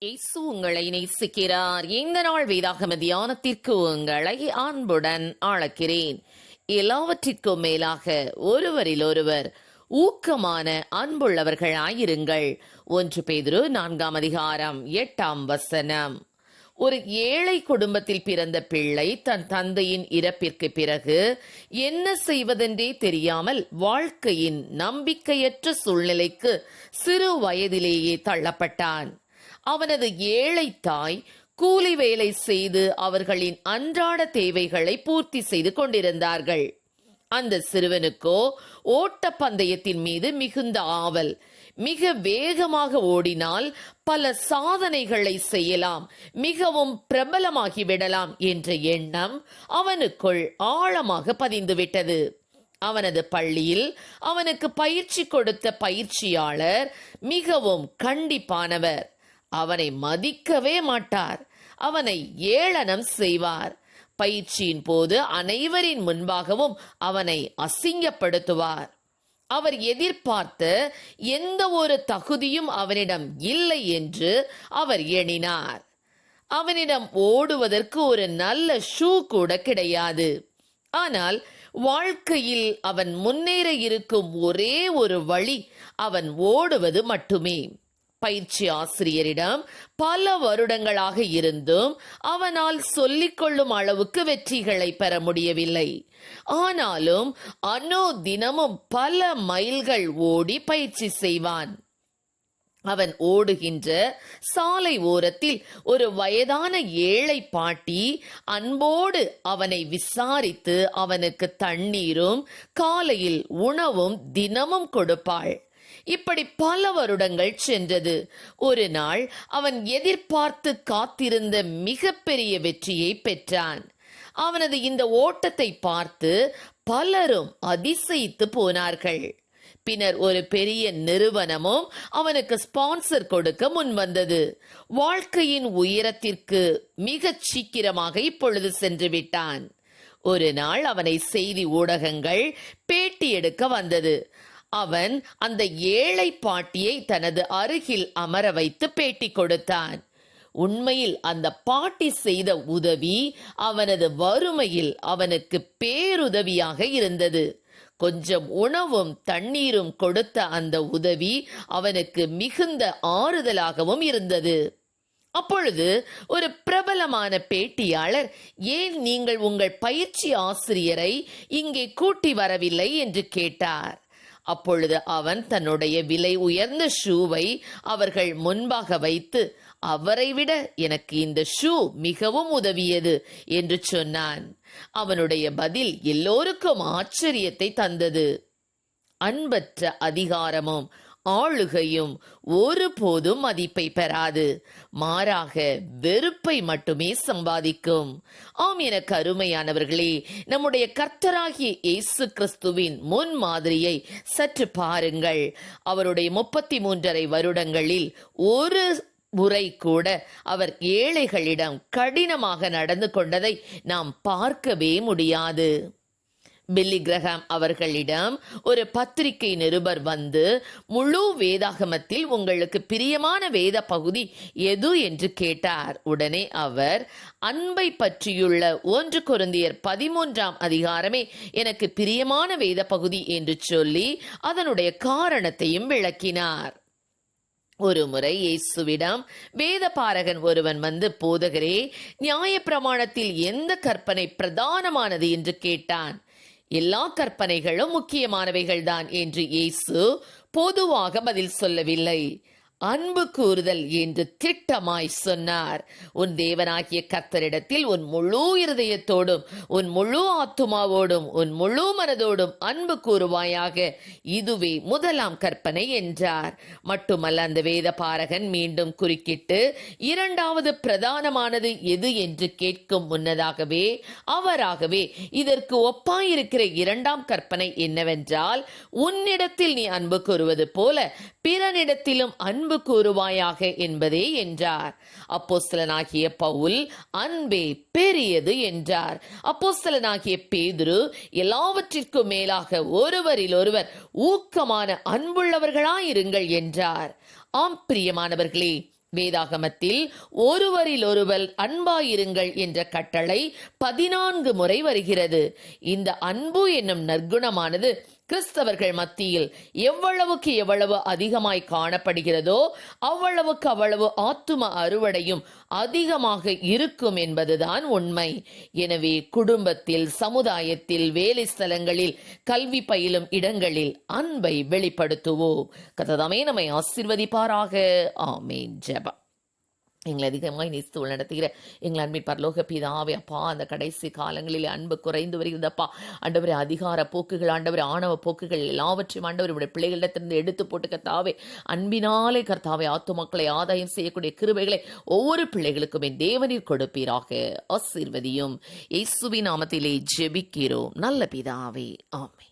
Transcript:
இயேசு உங்களை நேசிக்கிறார். இந்த நாள் வேதாகம தியானத்திற்கு உங்களை அன்புடன் அழைக்கிறேன். எல்லாவற்றிற்கும் மேலாக ஒருவரில் ஒருவர் ஊக்கமான அன்புள்ளவர்களாயிருங்கள் ஒன்று பேதுரு நான்காம் அதிகாரம் எட்டாம் வசனம். ஒரு ஏழை குடும்பத்தில் பிறந்த பிள்ளை தன் தந்தையின் இறப்பிற்கு பிறகு என்ன செய்வதென்றே தெரியாமல் வாழ்க்கையின் நம்பிக்கையற்ற சூழ்நிலைக்கு சிறு வயதிலேயே தள்ளப்பட்டான். அவனது ஏழை தாய் கூலி வேலை செய்து அவர்களின் அன்றாட தேவைகளை பூர்த்தி செய்து கொண்டிருந்தார்கள். அந்த சிறுவனுக்கோ ஓட்ட பந்தயத்தின் மீது மிகுந்த ஆவல். மிக வேகமாக ஓடினால் பல சாதனைகளை செய்யலாம் மிகவும் பிரபலமாகி விடலாம் என்ற எண்ணம் அவனுக்குள் ஆழமாக பதிந்துவிட்டது. அவனது பள்ளியில் அவனுக்கு பயிற்சி கொடுத்த பயிற்சியாளர் மிகவும் கண்டிப்பானவர். அவனை மதிக்கவே மாட்டார். அவனை ஏளனம் செய்வார். பயிற்சியின் போது அனைவரின் முன்பாகவும் அவனை அசிங்கப்படுத்துவார். அவர் எதிர்பார்த்த எந்த ஒரு தகுதியும் அவனிடம் இல்லை என்று அவர் எண்ணினார். அவனிடம் ஓடுவதற்கு ஒரு நல்ல ஷூ கூட கிடையாது. ஆனால் வாழ்க்கையில் அவன் முன்னேற இருக்கும் ஒரே ஒரு வழி அவன் ஓடுவது மட்டுமே. பயிற்சி ஆசிரியரிடம் பல வருடங்களாக இருந்தும் அவனால் சொல்லிக்கொள்ளும் அளவுக்கு வெற்றிகளை பெற முடியவில்லை. ஆனாலும் அனோ தினமும் பல மைல்கள் ஓடி பயிற்சி செய்வான். அவன் ஓடுகின்ற சாலை ஓரத்தில் ஒரு வயதான ஏழை பாட்டி அன்போடு அவனை விசாரித்து அவனுக்கு தண்ணீரும் காலையில் உணவும் தினமும் கொடுப்பாள். இப்படி பல வருடங்கள் சென்றது. ஒரு நாள் அவன் எதிர்பார்த்து காத்திருந்த மிகப்பெரிய வெற்றியை பெற்றான். அவனது இந்த ஓட்டத்தை பார்த்து பலரும் அதிசயித்து போனார்கள். பின்னர் ஒரு பெரிய நிறுவனமும் அவனுக்கு ஸ்பான்சர் கொடுக்க முன் வந்தது வாழ்க்கையின் உயரத்திற்கு மிகச் சீக்கிரமாக இப்பொழுது சென்று விட்டான். ஒரு நாள் அவனை செய்தி ஊடகங்கள் பேட்டி எடுக்க வந்தது. அவன் அந்த ஏழை பாட்டியை தனது அருகில் அமர வைத்து பேட்டி கொடுத்தான். உண்மையில் அந்த பாட்டி செய்த உதவி அவனது வறுமையில் அவனுக்கு பேருதவியாக இருந்தது. கொஞ்சம் உணவும் தண்ணீரும் கொடுத்த அந்த உதவி அவனுக்கு மிகுந்த ஆறுதலாகவும் இருந்தது. அப்பொழுது ஒரு பிரபலமான பேட்டியாளர் ஏன் நீங்கள் உங்கள் பயிற்சி ஆசிரியரை இங்கே கூட்டி வரவில்லை? என்று கேட்டார். அப்பொழுது அவன் தன்னுடைய விலை உயர்ந்த ஷூவை அவர்கள் முன்பாக வைத்து அவரை விட எனக்கு இந்த ஷூ மிகவும் உதவியது என்று சொன்னான். அவனுடைய பதில் எல்லோருக்கும் ஆச்சரியத்தை தந்தது. அன்பற்ற அதிகாரமும் ஆளுகையும் ஒருபோதும் மதிப்பை பெறாது. மாறாக வெறுப்பை மட்டுமே சம்பாதிக்கும். ஆம் என கருமையானவர்களே நம்முடைய கர்த்தராகிய இயேசு கிறிஸ்துவின் முன் மாதிரியை சற்று பாருங்கள். அவருடைய முப்பத்தி மூன்றரை வருடங்களில் ஒரு முறை கூட அவர் ஏழைகளிடம் கடினமாக நடந்து கொண்டதை நாம் பார்க்கவே முடியாது. பில்லி கிரஹாம் அவர்களிடம் ஒரு பத்திரிகை நிருபர் வந்து முழு வேதாகமத்தில் உங்களுக்கு பிரியமான வேத பகுதி எது? என்று கேட்டார். உடனே அவர் அன்பை பற்றியுள்ள ஒன்று குருந்தியர் பதிமூன்றாம் அதிகாரமே எனக்கு பிரியமான வேத பகுதி என்று சொல்லி அதனுடைய காரணத்தையும் விளக்கினார். ஒரு முறை இயேசுவிடம் வேத பாரகன் ஒருவன் வந்து போதகரே நியாய பிரமாணத்தில் எந்த கற்பனை பிரதானமானது? என்று கேட்டான். எல்லா கற்பனைகளும் முக்கியமானவைகள்தான் என்று இயேசு பொதுவாக பதில் சொல்லவில்லை. அன்பு கூறுதல் என்று திட்டமாய் சொன்னார். உன் தேவனாகிய கர்த்தரிடத்தில் உன் முழு இருதயத்தோடும் உன் முழு ஆத்துமாவோடும் உன் முழு மனதோடும் அன்பு கூறுவாயாக. இதுவே முதலாம் கற்பனை என்றார். மட்டுமல்ல அந்த வேத பாரகன் மீண்டும் குறுக்கிட்டு இரண்டாவது பிரதானமானது எது என்று கேட்கும் முன்னதாகவே அவராகவே இதற்கு ஒப்பாயிருக்கிற இரண்டாம் கற்பனை என்னவென்றால் உன்னிடத்தில் நீ அன்பு கூறுவது போல பிறனிடத்திலும் அன்பு அன்பு கூறுவாயாக என்பதே என்றார். அப்போஸ்தலனாகிய பவுல் அன்பே பெரியது என்றார். அப்போஸ்தலனாகிய பேதுரு எல்லாவற்றிற்கும் மேலாக ஒருவரில் ஒருவர் ஊக்கமான அன்புள்ளவர்களாயிருங்கள் என்றார். ஆம் பிரியமானவர்களே வேதாகமத்தில் ஒருவரில் ஒருவர் அன்பாயிருங்கள் என்ற கட்டளை பதினான்கு முறை வருகிறது. இந்த அன்பு என்னும் நற்குணமானது கிறிஸ்தவர்கள் மத்தியில் எவ்வளவுக்கு எவ்வளவு அதிகமாய் காணப்படுகிறதோ அவ்வளவுக்கு அவ்வளவு ஆத்தும அறுவடையும் அதிகமாக இருக்கும் என்பதுதான் உண்மை. எனவே குடும்பத்தில் சமுதாயத்தில் வேலை ஸ்தலங்களில் கல்வி பயிலும் இடங்களில் அன்பை வெளிப்படுத்துவோம். கததாமே நம்மை ஆசிர்வதிப்பாராக. ஆமே ஜெபம். எங்களை அதிகமாய் நேசித்து நடத்துகிற எங்கள் அன்பின் பரலோக பிதாவே அப்பா அந்த கடைசி காலங்களில் அன்பு குறைந்து வருகிறதப்பா ஆண்டவரே அதிகார போக்குகள் ஆண்டவர் ஆணவ போக்குகள் எல்லாவற்றையும் ஆண்டவர் உடைய பிள்ளைகளிடத்திலிருந்து எடுத்து போட்டு கத்தாவே அன்பினாலே கர்த்தாவே ஆத்துமக்களை ஆதாயம் செய்யக்கூடிய கிருபைகளை ஒவ்வொரு பிள்ளைகளுக்கும் என் தேவனில் கொடுப்பீராக. ஆசீர்வதியும். இயேசுவின் நாமத்திலே ஜெபிக்கிறோம். நல்ல பிதாவே. ஆமே